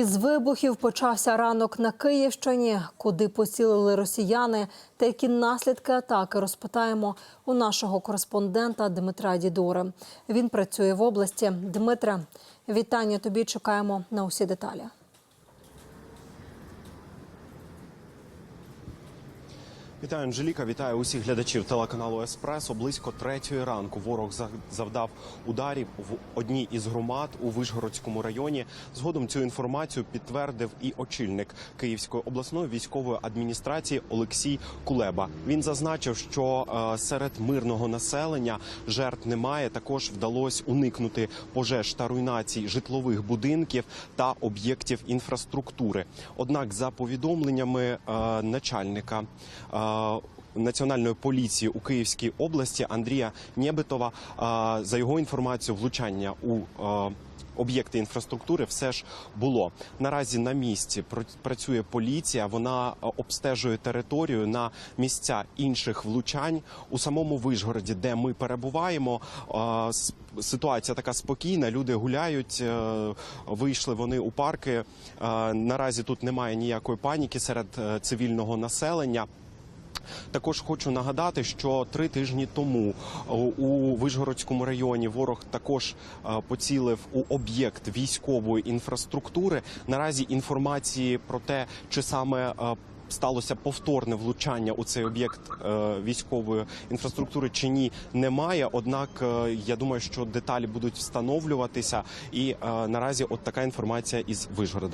Із вибухів почався ранок на Київщині, куди поцілили росіяни, та які наслідки атаки розпитаємо у нашого кореспондента Дмитра Дідури. Він працює в області. Дмитре, вітання тобі. Чекаємо на усі деталі. Вітаю, Анжеліка. Вітаю усіх глядачів телеканалу Еспресо. Близько третьої ранку ворог за- завдав ударів в одній із громад у Вишгородському районі. Згодом цю інформацію підтвердив і очільник Київської обласної військової адміністрації Олексій Кулеба. Він зазначив, що е, серед мирного населення жертв немає. Також вдалося уникнути пожеж та руйнацій житлових будинків та об'єктів інфраструктури. Однак, за повідомленнями е, начальника. Е, Національної поліції у Київській області Андрія Нєбитова е, за його інформацією влучання у е, об'єкти інфраструктури все ж було наразі на місці. пр- Працює поліція. Вона обстежує територію на місця інших влучань у самому Вишгороді, де ми перебуваємо. Ситуація така спокійна. Люди гуляють, вийшли вони у парки. Наразі тут немає ніякої паніки серед цивільного населення. Також хочу нагадати, що три тижні тому у Вишгородському районі ворог також е, поцілив у об'єкт військової інфраструктури. Наразі інформації про те, чи саме е, Сталося повторне влучання у цей об'єкт е, військової інфраструктури чи ні, немає. Однак е, я думаю, що деталі будуть встановлюватися, і е, наразі от така інформація із Вишгорода.